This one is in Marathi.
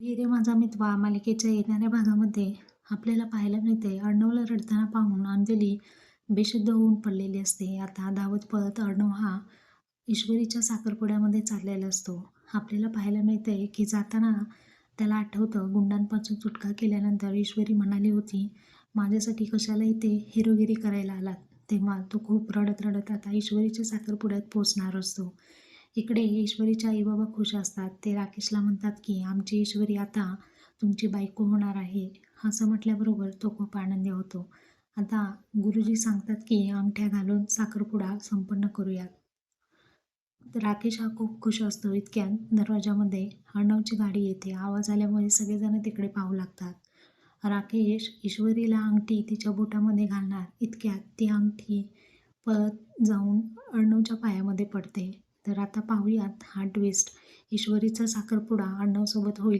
ये माझा मितवा मालिकेच्या येणाऱ्या भागामध्ये आपल्याला पाहायला मिळते. अर्णवला रडताना पाहून अंजली बेशुद्ध होऊन पडलेली असते. आता धावत पळत अर्णव हा ईश्वरीच्या साखरपुड्यामध्ये चाललेला असतो. आपल्याला पाहायला मिळते की जाताना त्याला आठवतं गुंडांपासून सुटका केल्यानंतर ईश्वरी म्हणाली होती माझ्यासाठी कशाला इथे हिरोगिरी करायला आलात. तेव्हा तो खूप रडत रडत आता ईश्वरीच्या साखरपुड्यात पोचणार असतो. इकडे ईश्वरीच्या आई बाबा खुश असतात. ते राकेशला म्हणतात की आमची ईश्वरी आता तुमची बायको होणार आहे. असं म्हटल्याबरोबर तो खूप आनंदी होतो. आता गुरुजी सांगतात की अंगठ्या घालून साखरपुडा संपन्न करूयात. तर राकेश हा खूप खुश असतो. इतक्यात दरवाजामध्ये अर्णवची गाडी येते. आवाज आल्यामुळे सगळेजण तिकडे पाहू लागतात. राकेश ईश्वरीला अंगठी तिच्या बोटामध्ये घालणार. इतक्यात ती अंगठी पळत जाऊन अर्णवच्या पायामध्ये पडते. तर आता पाहूयात हा ट्विस्ट ईश्वरीचा साखरपुडा अर्णवसोबत होईल.